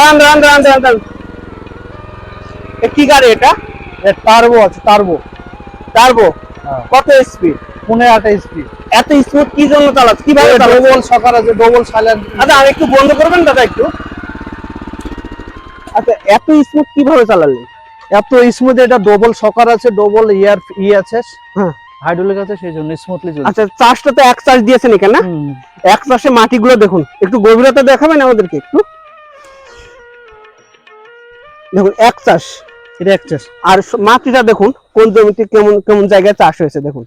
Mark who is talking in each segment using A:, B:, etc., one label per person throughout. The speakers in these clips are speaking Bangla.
A: দাঁড়ান দাঁড়ান দাঁড়ান দাঁড়ান দাঁড়ান। কি গাড়ি এটা?
B: টার্বো আছে টার্বো
A: টার্বো
B: হ্যাঁ।
A: কত স্পিড
B: পনেরো আট স্পিড
A: এত স্মুথ কি জন্য চালাচ্ছে? কীভাবে
B: ডবল সকার আছে ডবল সাইলেন্ট
A: আচ্ছা আর একটু বন্ধ করবেন দাদা একটু। আচ্ছা এত স্মুথ কীভাবে চালালেন
B: এত স্মুথ এটা ডবল সকার আছে ডবল ইয়ার ই আছে।
A: হ্যাঁ।
B: হাইড্রোলিক আছে সেই জন্য স্মুথলি চলছে।
A: আচ্ছা চাষটা তো এক চাষ দিয়েছেন এখানে। এক চাষে মাটিগুলো দেখুন। একটু গভীরতা দেখাবেন আমাদেরকে একটু? দেখুন এক চাষ।
B: এটা এক চাষ।
A: আর মাটিটা দেখুন কোন জমিতে কেমন কেমন জায়গায় চাষ হয়েছে দেখুন।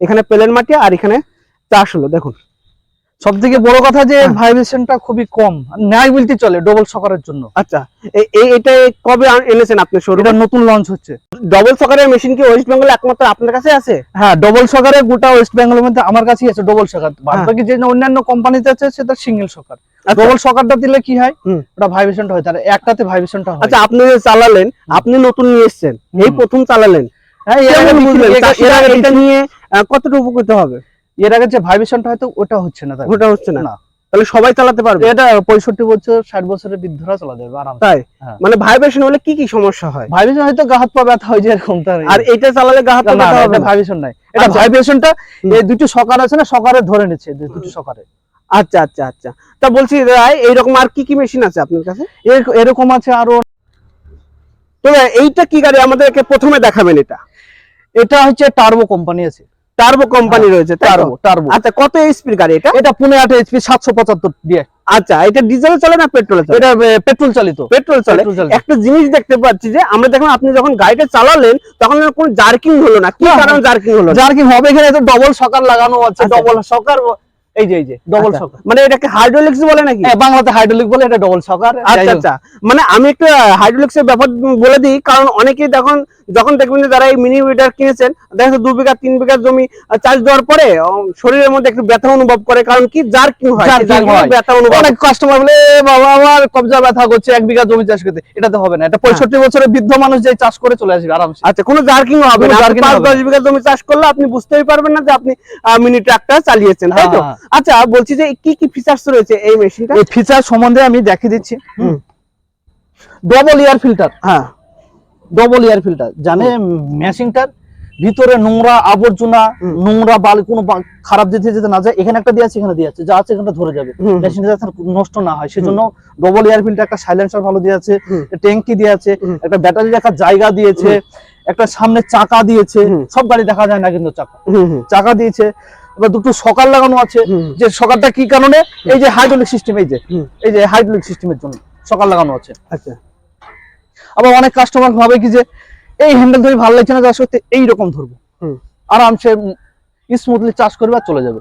A: এখানে প্লেন মাটি আর এখানে চাষ হলো দেখুন।
B: সব থেকে বড় কথা যে
A: হ্যাঁ।
B: ভাইব্রেশনটা খুবই কম ন্যায় বলতে চলে ডবল সকারের জন্য।
A: আচ্ছা এই- এটা কবে এনেছেন আপনি শোরুমে
B: এটা নতুন লঞ্চ হচ্ছে।
A: ডবল সকারের মেশিন কি ওয়েস্ট বেঙ্গল একমাত্র আপনার কাছে আছে?
B: হ্যাঁ ডবল সকারে গোটা ওয়েস্ট বেঙ্গলের মধ্যে আমার কাছেই আছে ডবল সকার।
A: হ্যাঁ।
B: বাকি যে অন্যান্য কোম্পানিতে আছে সেটা সিঙ্গেল সকার। ডবল সকারটা দিলে কি হয়। ওটা ভাইব্রেশনটা হয় তার একটাতে ভাইব্রেশনটা হয়।
A: আচ্ছা আপনি যে চালালেন আপনি নতুন নিয়ে এসেছেন। এই প্রথম চালালেন।
B: হ্যাঁ
A: এটা নিয়ে আহ, কতটুকু উপকৃত হবে?
B: এর আগে যে ভাইব্রেশনটা হয়তো ওটা হচ্ছে না
A: ওটা হচ্ছে না।
B: না।
A: তাহলে সবাই চালাতে পারবে?
B: এটা পঁয়ষট্টি বছর ষাট বছরের বৃদ্ধরা চালাতে পারবে আরাম
A: তাই?
B: হ্যাঁ।
A: মানে ভাইব্রেশন হলে কি কি সমস্যা হয়?
B: ভাইব্রেশন হয়তো গা হাত পা ব্যথা হয় যে এরকম তার
A: আর এটা চালালে গা হাত পা ব্যথা হবে
B: ভাইব্রেশন নাই। এটা
A: আচ্ছা।
B: ভাইব্রেশনটা এই দুটো সকার আছে না সকারে ধরে নিচ্ছে দুটো সকারে
A: আচ্ছা আচ্ছা আচ্ছা। তা বলছি ভাই এইরকম আর কি কি মেশিন আছে আপনার কাছে?
B: এরকম আছে আরও
A: তবে এইটা কি গাড়ি? আমাদেরকে প্রথমে দেখাবেন এটা।
B: এটা হচ্ছে টার্বো কোম্পানি আছে।
A: টার্বো কোম্পানি রয়েছে
B: টার্বো টার্বো
A: আচ্ছা কত এইচপির গাড়ি এটা?
B: এটা পুনে আট এইচপি সাতশো পঁচাত্তর দিয়ে।
A: আচ্ছা এটা ডিজেলে চলে না পেট্রোলে চলে?
B: এটা পেট্রোল চালিত।
A: পেট্রোল চলে। একটা জিনিস দেখতে পাচ্ছি যে আমরা দেখুন আপনি যখন গাড়িটা চালালেন তখন কোনো জার্কিং হলো না। কি কারণ জার্কিং হলো? না?
B: যার কি হবে এখানে তো ডবল সকার লাগানো আছে
A: আচ্ছা।
B: ডবল সকার এই যে এই যে ডবল
A: আচ্ছা,
B: সকার
A: মানে এটাকে হাইড্রোলিক্স বলে নাকি?
B: হ্যাঁ বাংলাতে হাইড্রোলিক বলে এটা ডবল সকার
A: আচ্ছা আচ্ছা। মানে আমি একটু হাইড্রোলিক্স এর ব্যাপার বলে দিই কারণ অনেকেই যখন যখন দেখবেন যে যারা এই মিনি উইডার কিনেছেন দেখা যাচ্ছে দু বিঘা তিন বিঘা জমি চাষ দেওয়ার পরে শরীরের মধ্যে একটু ব্যথা অনুভব করে। কারণ কি? হয়
B: Jerking হয়।
A: ব্যথা অনুভব
B: অনেক কাস্টমার বলে বাবা আমার কবজা ব্যথা করছে এক বিঘা জমি চাষ করতে। এটাতে হবে না। এটা পঁয়ষট্টি বছরের বৃদ্ধ মানুষ যে চাষ করে চলে আসবে আরামসে।
A: আচ্ছা কোনো জার্কিং হবে না। পাঁচ
B: হবে। না।
A: দশ বিঘা জমি চাষ করলে আপনি বুঝতেই পারবেন না যে আপনি মিনি ট্রাক্টর চালিয়েছেন। তাই তো?
B: হ্যাঁ।
A: আচ্ছা বলছি যে কি কি ফিচার্স রয়েছে এই মেশিনটা
B: এই ফিচার সম্বন্ধে আমি দেখিয়ে দিচ্ছি। ডবল এয়ার ফিল্টার
A: হ্যাঁ।
B: ডবল এয়ার ফিল্টার জানে মেশিনটার ভিতরে নোংরা আবর্জনা নোংরা বালি কোনো খারাপ যেতে যেতে না যায়। এখানে একটা দিয়ে আছে এখানে দিয়ে আছে। যা আছে এখানে ধরে যাবে। মেশিনটা যাতে নষ্ট না হয়। সেজন্য ডবল এয়ার ফিল্টার একটা সাইলেন্সার ভালো দিয়ে আছে। ট্যাঙ্কি দিয়ে আছে একটা ব্যাটারি রাখার জায়গা দিয়েছে একটা সামনে চাকা দিয়েছে। সব গাড়ি দেখা যায় না কিন্তু চাকা। চাকা দিয়েছে। এবার দুটো সকাল লাগানো আছে। যে সকালটা কি কারণে? এই যে হাইড্রোলিক সিস্টেম এই যে এই যে হাইড্রোলিক সিস্টেমের জন্য সকাল লাগানো আছে।
A: আচ্ছা।
B: আবার অনেক কাস্টমার ভাবে কি যে এই হ্যান্ডেল ধরে ভালো লাগছে না চাষ করতে এইরকম ধরবো।
A: হুম।
B: আরামসে স্মুথলি চাষ করবে আর চলে যাবে।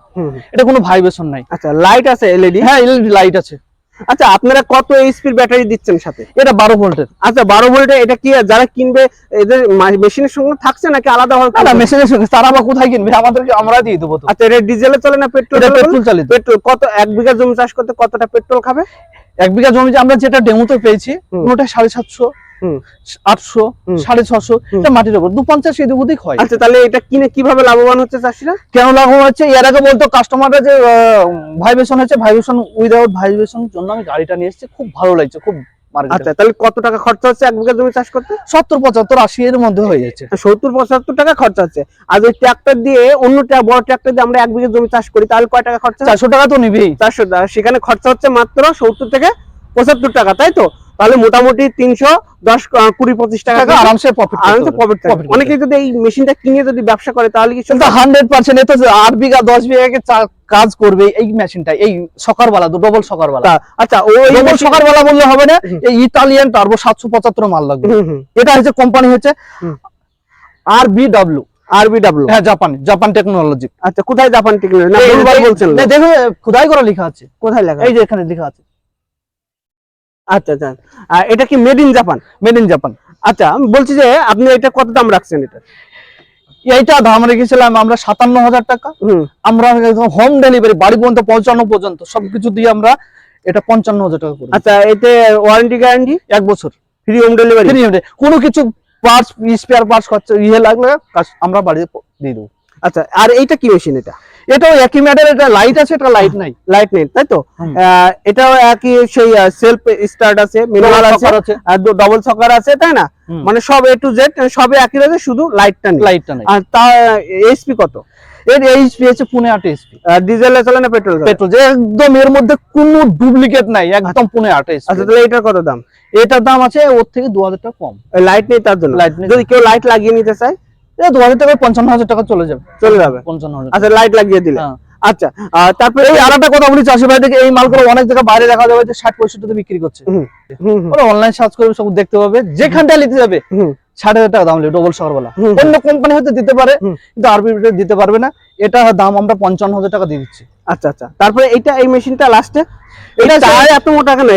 B: এটা কোনো ভাইব্রেশন নাই।
A: আচ্ছা লাইট আছে এলইডি
B: হ্যাঁ এলইডি লাইট আছে।
A: আচ্ছা আপনারা কত এইচপির ব্যাটারি দিচ্ছেন সাথে?
B: এটা বারো ভোল্টের।
A: আচ্ছা বারো ভোল্টে এটা কি যারা কিনবে এদের মেশিনের সঙ্গে থাকছে নাকি আলাদা হবে
B: না মেশিনের সঙ্গে। তারা আবার কোথায় কিনবে? আমাদেরকে আমরা দিয়ে দেবো
A: আচ্ছা এটা ডিজেলে চলে না পেট্রোল
B: চলে? পেট্রোল চালিত।
A: পেট্রোল কত এক বিঘা জমি চাষ করতে কতটা পেট্রোল খাবে?
B: এক বিঘা জমিতে আমরা যেটা ডেমোতে পেয়েছি ওটা সাড়ে সাতশো। আটশো সাড়ে ছশো এটা মাটির উপর। দু পঞ্চাশ এদিক ওদিক হয়।
A: আচ্ছা তাহলে এটা কিনে কীভাবে লাভবান হচ্ছে চাষিরা?
B: কেন লাগানো হচ্ছে? এর আগে বলতো কাস্টমাররা যে ভাইব্রেশন হচ্ছে ভাইব্রেশন উইদাউট ভাইব্রেশন জন্য আমি গাড়িটা নিয়ে এসেছি খুব ভালো লাগছে খুব
A: আচ্ছা তাহলে কত টাকা খরচা হচ্ছে এক বিঘা জমি চাষ করতে?
B: সত্তর পঁচাত্তর আশি এর মধ্যে হয়ে যাচ্ছে।
A: সত্তর পঁচাত্তর টাকা খরচা হচ্ছে। আর ওই ট্রাক্টর দিয়ে অন্য বড় ট্রাক্টর দিয়ে আমরা এক বিঘা জমি চাষ করি তাহলে কয় টাকা খরচা
B: চারশো টাকা তো নিবেই।
A: চারশো টাকা। সেখানে খরচা হচ্ছে মাত্র সত্তর থেকে পঁচাত্তর টাকা তাই তো? তাহলে মোটামুটি তিনশো দশ কুড়ি পঁচিশ টাকা
B: আরামসে
A: আরামসে প্রফিট থাকে অনেকে যদি এই মেশিনটা কিনে যদি ব্যবসা করে তাহলে কি চলবে?
B: হান্ড্রেড পার্সেন্ট এত আট বিঘা দশ বিঘাকে কাজ করবে এই মেশিনটা এই সকারবেলা তো ডবল সকারবেলা।
A: তা- আচ্ছা ওই
B: ডবল সকারবেলা বললে হবে না এই ইতালিয়ান টার্বো সাতশো পঁচাত্তর মাল লাগবে। এটা হচ্ছে কোম্পানি হচ্ছে। আর বি ডাব্লিউ
A: RBW
B: হ্যাঁ জাপানি জাপান টেকনোলজি
A: আচ্ছা কোথায় জাপান টেকনোলজি না বলছেন।
B: দেখো খোদাই করা লেখা আছে।
A: কোথায় লেখা
B: এই যে এখানে লেখা আছে।
A: আচ্ছা আচ্ছা। এটা কি made in Japan
B: made in Japan
A: আচ্ছা আমি বলছি যে আপনি এটা কত দাম রাখছেন এটা?
B: এইটা দাম রেখেছিলাম আমরা সাতান্ন হাজার টাকা। আমরা হোম ডেলিভারি বাড়ি পর্যন্ত পৌঁছানো পর্যন্ত সবকিছু দিয়ে আমরা এটা পঞ্চান্ন হাজার টাকা
A: আচ্ছা এতে ওয়ারেন্টি গ্যারান্টি
B: এক বছর।
A: ফ্রি হোম ডেলিভারি
B: হয়ে যায়। কোনো কিছু পার্টস স্পেয়ার পার্টস খরচা ইয়ে লাগলে আমরা বাড়িতে দিয়ে দেবো।
A: আচ্ছা আর এইটা কি মেশিন এটা?
B: এটাও একই ম্যাটার এটা লাইট আছে এটা লাইট নাই।
A: লাইট নেই তাই তো? এটাও একই সেই সেলফ স্টার্ট আছে ম্যানুয়াল আছে
B: আছে।
A: ডবল সকার আছে তাই না? মানে সব এ টু জেড সবে একই রয়েছে শুধু লাইটটা নেই।
B: লাইটটা নাই।
A: আর তা এইচপি কত?
B: এর এইচপি আছে পুনে আট এইচপি
A: ডিজেলে চলে না পেট্রোল
B: পেট্রোল যে একদম এর মধ্যে কোনো ডুপ্লিকেট নাই একদম পুনে আট
A: আচ্ছা তাহলে এটার কত দাম?
B: এটার দাম আছে ওর থেকে দু হাজার টাকা কম।
A: লাইট নেই তার জন্য।
B: লাইট নেই।
A: যদি কেউ লাইট লাগিয়ে নিতে চায়
B: দু হাজার টাকা পঞ্চান্ন হাজার টাকা চলে যাবে।
A: চলে যাবে।
B: পঞ্চান্ন হাজার
A: আচ্ছা লাইট লাগিয়ে দিলে।
B: হ্যাঁ।
A: আচ্ছা তারপরে
B: এই আর কথা বলি চাষি ভাই থেকে এই মালগুলো অনেক জায়গায় বাইরে দেখা যাবে যে ষাট পঁয়ষট্টিতে বিক্রি করছে।
A: হুম, হুম, হুম,
B: ওরা অনলাইন সার্চ করবে সব দেখতে পাবে যেখানটা নিতে যাবে ষাট হাজার টাকা দাম নেবে ডবল
A: হুম।
B: অন্য কোম্পানি হয়তো দিতে পারে কিন্তু আরবি দিতে পারবে না। এটা দাম আমরা পঞ্চান্ন হাজার টাকা দিয়ে দিচ্ছি।
A: আচ্ছা আচ্ছা। তারপরে এইটা এই মেশিনটা লাস্টে এটা
B: এটা
A: টায়ার এত মোটা কেন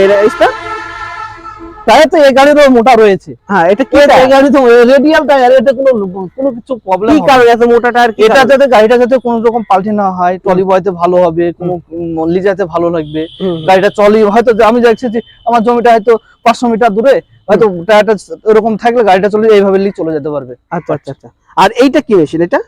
B: তাই তো এই গাড়িরও মোটা রয়েছে।
A: হ্যাঁ এটা কি
B: এই গাড়ি তো রেডিয়াল টায়ার এটা কোনো কোনো কিছু প্রবলেম
A: কি কারণে? এত মোটা টায়ার কি
B: এটা যাতে গাড়িটা যাতে কোনো রকম পাল্টে না হয় ট্রলি বয়তে ভালো হবে কোনো লিজাতে ভালো লাগবে গাড়িটা চলি হয়তো আমি দেখছি যে আমার জমিটা হয়তো পাঁচশো মিটার দূরে হয়তো টায়ারটা এরকম থাকলে গাড়িটা চলে এইভাবে চলে যেতে পারবে।
A: আচ্ছা আচ্ছা আচ্ছা। আর এইটা কি মেশিন এটা?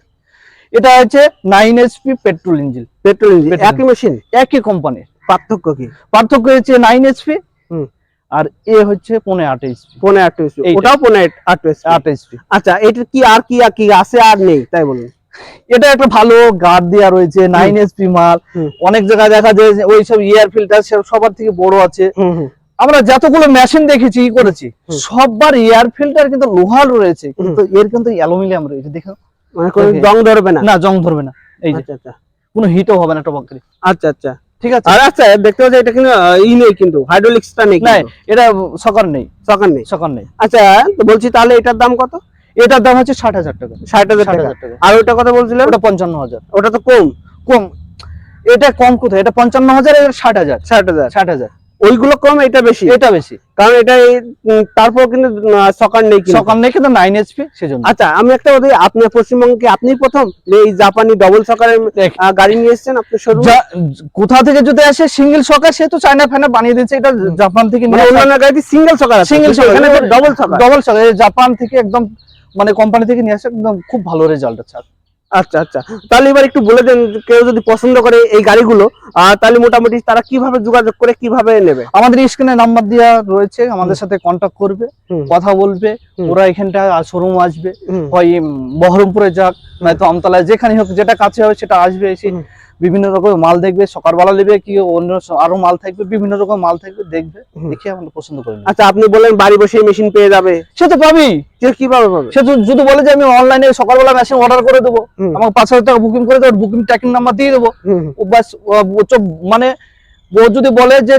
B: এটা হচ্ছে nine HP petrol engine
A: petrol engine একই মেশিন
B: একই কোম্পানির
A: পার্থক্য কি?
B: পার্থক্য হচ্ছে নাইন এইচপি
A: হুম।
B: আর এ হচ্ছে পনেরো আট এইচপি
A: পনেরো আট ওটাও পনেরো আট
B: আট এইচপি
A: আচ্ছা এটা কি আর কি আর কি আছে আর নেই? তাই বলুন।
B: এটা একটা ভালো গার্ড দেওয়া রয়েছে নাইন এইচপি মাল। অনেক জায়গায় দেখা যায় ওই সব এয়ার ফিল্টার সবার থেকে বড় আছে। আমরা যতগুলো মেশিন দেখেছি ই করেছি। সববার এয়ার ফিল্টার কিন্তু লোহার রয়েছে কিন্তু এর কিন্তু অ্যালুমিনিয়াম রয়েছে দেখো
A: মানে কোনো জং ধরবে না?
B: না জং ধরবে না। এই যে।
A: আচ্ছা আচ্ছা।
B: কোনো হিটও হবে না টবাক
A: আচ্ছা আচ্ছা।
B: ঠিক আছে?
A: আর আচ্ছা দেখতে পাচ্ছি এটা কিন্তু ই নেই কিন্তু হাইড্রোলিক্সটা নেই
B: না এটা সকার নেই।
A: সকার নেই।
B: সকার নেই।
A: আচ্ছা তো বলছি তাহলে এটার দাম কত?
B: এটার দাম হচ্ছে ষাট হাজার টাকা।
A: ষাট হাজার
B: ষাট
A: টাকা।
B: হাজার টাকা।
A: আর ওটা কথা বলছিলেন?
B: ওটা পঞ্চান্ন হাজার।
A: ওটা তো কম।
B: কম। এটা কম কোথায়? এটা পঞ্চান্ন হাজার ষাট হাজার।
A: ষাট হাজার।
B: ষাট হাজার।
A: ওইগুলো কম এটা বেশি।
B: এটা বেশি।
A: কারণ এটা তারপর কিন্তু সকার নেই
B: সকাল নেই কিন্তু নাইন এইচপি সেজন্য।
A: আচ্ছা আমি একটা বলি আপনি পশ্চিমবঙ্গে আপনি প্রথম এই জাপানি ডবল সকারের গাড়ি নিয়ে এসেছেন আপনি শোরুম
B: যা- কোথা থেকে যদি আসে সিঙ্গেল সকার সে তো চায়না ফ্যানে বানিয়ে দিচ্ছে এটা জাপান থেকে
A: মানে অন্যান্য গাড়িতে সিঙ্গেল সকার
B: সিঙ্গেল
A: এখানে double shocker
B: double shocker Japan থেকে একদম মানে কোম্পানি থেকে নিয়ে আসে একদম খুব ভালো রেজাল্ট আছে।
A: আচ্ছা আচ্ছা। তাহলে এবার একটু বলে দেন কেউ যদি পছন্দ করে এই গাড়িগুলো আহ, তাহলে মোটামুটি তারা কীভাবে যোগাযোগ করে কীভাবে নেবে?
B: আমাদের স্ক্রিনে নাম্বার দেওয়া রয়েছে আমাদের সাথে কন্ট্যাক্ট করবে কথা বলবে। ওরা এখানটা শোরুম আসবে হয় বহরমপুরে যাক নয়তো আমতলায় যেখানে হোক যেটা কাছে হবে সেটা আসবে এসে। বিভিন্ন রকম মাল দেখবে সকালবেলা নেবে কি অন্য আরও মাল থাকবে বিভিন্ন রকম মাল থাকবে দেখবে দেখে আমরা পছন্দ করে
A: আচ্ছা আপনি বলেন বাড়ি বসে মেশিন পেয়ে যাবে।
B: সে তো পাবি
A: কীভাবে পাবে?
B: সে তো যদি বলে যে আমি অনলাইনে সকালবেলা মেশিন অর্ডার করে দেবো। আমাকে পাঁচ হাজার টাকা বুকিং করে দেবো বুকিং ট্র্যাকিং নাম্বার দিয়ে দেবো বাস মানে ও যদি বলে যে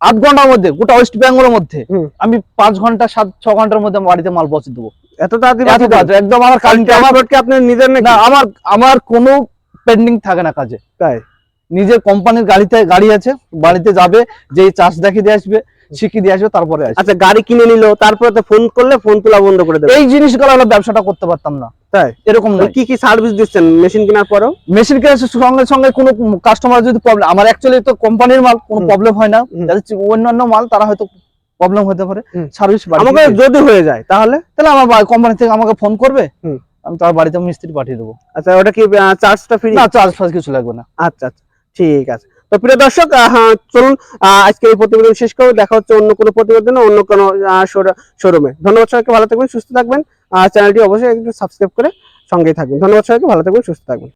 B: আট ঘণ্টার মধ্যে গোটা ওয়েস্ট বেঙ্গলের মধ্যে আমি পাঁচ ঘণ্টা সাত ছ ঘণ্টার মধ্যে বাড়িতে মাল পৌঁছে দেবো।
A: এত তাড়াতাড়ি
B: একদম আমার কালকে আমার
A: আপনি নিজের
B: না আমার আমার কোনো পেন্ডিং থাকে না কাজে।
A: তাই।
B: নিজের কোম্পানির গাড়িতে গাড়ি আছে বাড়িতে যাবে যে চার্জ দেখিয়ে দিয়ে আসবে শিখিয়ে দিয়ে আসবে তারপরে
A: আচ্ছা গাড়ি কিনে নিল তারপরে তো ফোন করলে ফোন তোলা বন্ধ করে দেবে।
B: এই জিনিসগুলো আমরা ব্যবসাটা করতে পারতাম না।
A: তাই।
B: এরকম
A: কি কি সার্ভিস দিচ্ছেন? মেশিন কেনার পরেও?
B: মেশিন কেনার সঙ্গে সঙ্গে কোনো কাস্টমার যদি প্রবলেম আমার অ্যাকচুয়ালি তো কোম্পানির মাল কোনো প্রবলেম হয় না। অন্যান্য মাল তারা হয়তো প্রবলেম হতে পারে। সার্ভিস
A: আমাকে যদি হয়ে যায় তাহলে?
B: তাহলে আমার কোম্পানি থেকে আমাকে ফোন করবে। আমি তার বাড়িতে মিস্ত্রি পাঠিয়ে দেবো।
A: আচ্ছা ওটা কি চার্জটা ফ্রি
B: না চার্জ ফার্জ কিছু লাগবে না।
A: আচ্ছা আচ্ছা ঠিক আছে। তো প্রিয় দর্শক হ্যাঁ, চলুন আজকে এই প্রতিবেদন শেষ করব। দেখা হচ্ছে অন্য কোনো প্রতিবেদনে অন্য কোনো শোরুমে। ধন্যবাদ সবাইকে ভালো থাকবেন সুস্থ থাকবেন। চ্যানেলটি অবশ্যই একটু সাবস্ক্রাইব করে সঙ্গেই থাকবেন। ধন্যবাদ সবাইকে ভালো থাকবেন সুস্থ থাকবেন।